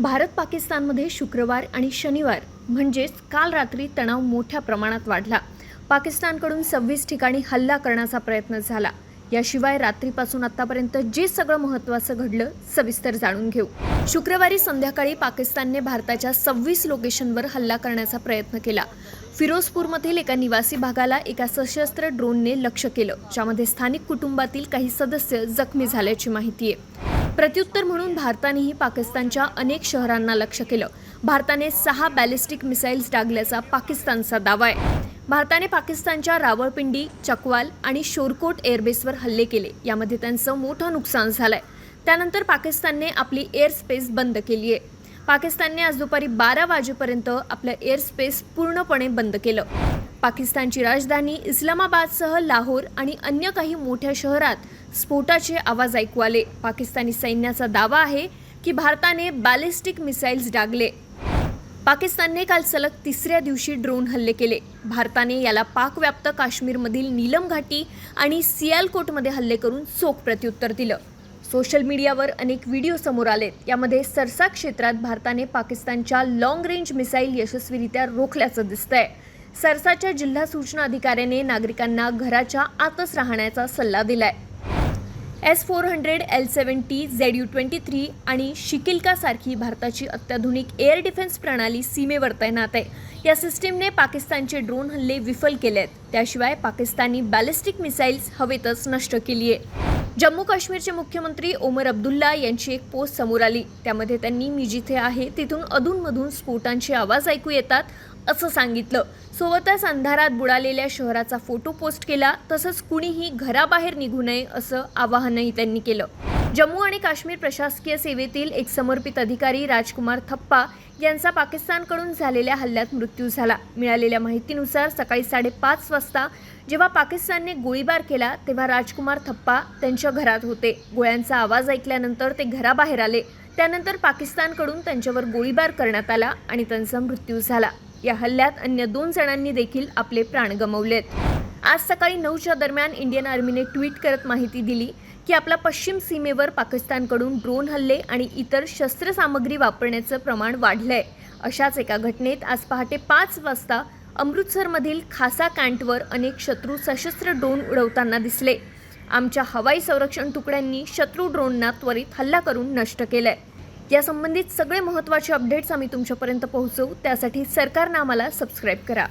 भारत पाकिस्तानमध्ये शुक्रवार आणि शनिवार म्हणजेच काल रात्री तणाव मोठ्या प्रमाणात वाढला. पाकिस्तानकडून सव्वीस ठिकाणी हल्ला करण्याचा प्रयत्न झाला. याशिवाय रात्रीपासून आतापर्यंत जे सगळं महत्त्वाचं घडलं सविस्तर जाणून घेऊ. शुक्रवारी संध्याकाळी पाकिस्तानने भारताच्या सव्वीस लोकेशनवर हल्ला करण्याचा प्रयत्न केला. फिरोजपूरमधील एका निवासी भागाला एका सशस्त्र ड्रोनने लक्ष केलं ज्यामध्ये स्थानिक कुटुंबातील काही सदस्य जखमी झाल्याची माहिती आहे. प्रत्युत्तर म्हणून भारतानेही पाकिस्तानच्या अनेक शहरांना लक्ष केलं. भारताने सहा बॅलिस्टिक मिसाईल्स डागल्याचा पाकिस्तानचा दावा आहे. भारताने पाकिस्तानच्या रावळपिंडी चकवाल आणि शोरकोट एअरबेसवर हल्ले केले. यामध्ये त्यांचं मोठं नुकसान झालंय. त्यानंतर पाकिस्तानने आपली एअर स्पेस बंद केली आहे. पाकिस्तानने आज दुपारी बारा वाजेपर्यंत आपलं एअर स्पेस पूर्णपणे बंद केलं. पाकिस्तानची राजधानी इस्लामाबादसह लाहोर आणि अन्य काही मोठ्या शहरात स्फोटाचे आवाज ऐकू आले. पाकिस्तानी सैन्याचा दावा आहे की भारताने बॅलिस्टिक मिसाईल्स डागले. पाकिस्तानने काल सलग तिसऱ्या दिवशी ड्रोन हल्ले केले. भारताने याला पाकव्याप्त काश्मीरमधील नीलम घाटी आणि सियालकोटमध्ये हल्ले करून चोख प्रत्युत्तर दिलं. सोशल मीडियावर अनेक व्हिडिओ समोर आलेत यामध्ये सरसा क्षेत्रात भारताने पाकिस्तानच्या लॉंग रेंज मिसाईल यशस्वीरित्या रोखल्याचं दिसतंय. सरसाच्या जिल्हा सूचना अधिकाऱ्याने नागरिकांना घराच्या आतच राहण्याचा सल्ला दिलाय. S four hundred L seventy Z U twenty three आणि शिकिलकासारखी भारताची अत्याधुनिक एअर डिफेन्स प्रणाली सीमेवर तैनात आहे या सिस्टीमने पाकिस्तानचे ड्रोन हल्ले विफल केले आहेत त्याशिवाय पाकिस्तानी बॅलिस्टिक मिसाईल्स हवेतच नष्ट केली आहे जम्मू काश्मीरचे मुख्यमंत्री ओमर अब्दुल्ला यांची एक पोस्ट समोर आली. त्यामध्ये त्यांनी मी जिथे आहे तिथून अधूनमधून स्फोटांचे आवाज ऐकू येतात. असं सांगितलं. सोबतच अंधारात बुडालेल्या शहराचा फोटो पोस्ट केला तसंच कुणीही घराबाहेर निघू नये असं आवाहनही त्यांनी केलं. जम्मू आणि काश्मीर प्रशासकीय सेवेतील एक समर्पित अधिकारी राजकुमार थप्पा यांचा पाकिस्तानकडून झालेल्या हल्ल्यात मृत्यू झाला. मिळालेल्या माहितीनुसार सकाळी साडेपाच वाजता जेव्हा पाकिस्तानने गोळीबार केला तेव्हा राजकुमार थप्पा त्यांच्या घरात होते. गोळ्यांचा आवाज ऐकल्यानंतर ते घराबाहेर आले. त्यानंतर पाकिस्तानकडून त्यांच्यावर गोळीबार करण्यात आला आणि त्यांचा मृत्यू झाला. या हल्ल्यात अन्य दोन जणांनी देखील आपले प्राण गमावलेत. आज सकाळी नऊच्या दरम्यान इंडियन आर्मीने ट्विट करत माहिती दिली की आपला पश्चिम सीमेवर पाकिस्तानकडून ड्रोन हल्ले आणि इतर शस्त्रसामग्री वापरण्याचं प्रमाण वाढलंय. अशाच एका घटनेत आज पहाटे पाच वाजता अमृतसरमधील खासा कॅन्टवर अनेक शत्रू सशस्त्र ड्रोन उडवताना दिसले. आमच्या हवाई संरक्षण तुकड्यांनी शत्रू ड्रोनना त्वरित हल्ला करून नष्ट केलंय. यासंबंधित सगळे महत्त्वाचे अपडेट्स आम्ही तुमच्यापर्यंत पोहोचवू. त्यासाठी सरकारनं आम्हाला सबस्क्राईब करा.